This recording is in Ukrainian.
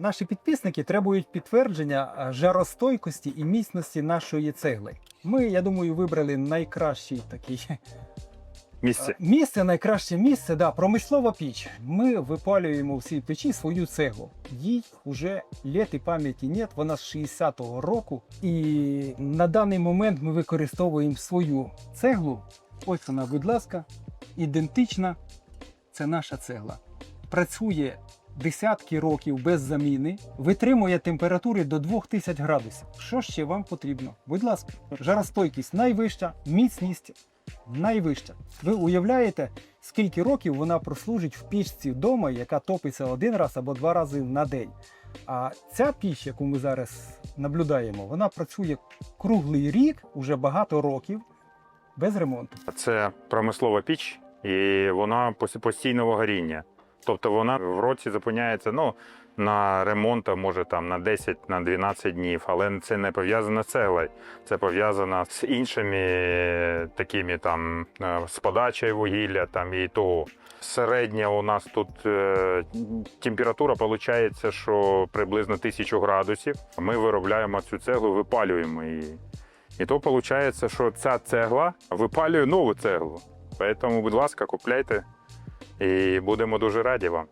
Наші підписники требують підтвердження жаростойкості і міцності нашої цегли. Ми, я думаю, вибрали найкращий такий Місце. Е, Місце найкраще місце, да, промислова піч. Ми випалюємо в цій печі свою цеглу. Їй вже літ і пам'яті нет, вона з 60-го року. І на даний момент ми використовуємо свою цеглу. Ось вона, будь ласка, ідентична. Це наша цегла. Працює десятки років без заміни, витримує температури до 2000 градусів. Що ще вам потрібно? Будь ласка, жаростойкість найвища, міцність найвища. Ви уявляєте, скільки років вона прослужить в пічці вдома, яка топиться один раз або два рази на день. А ця піч, яку ми зараз наблюдаємо, вона працює круглий рік, уже багато років, без ремонту. Це промислова піч, і вона постійного горіння. Тобто вона в році зупиняється ну, на ремонт, може там на 10 на 12 днів, але це не пов'язано з цеглою. Це пов'язано з іншими такими там е, з подачею вугілля там і того. Середня у нас тут е, температура виходить, що приблизно 1000 градусів. Ми виробляємо цю цеглу, випалюємо її. І то виходить, що ця цегла випалює нову цеглу. Тому, будь ласка, купляйте і будемо дуже раді вам.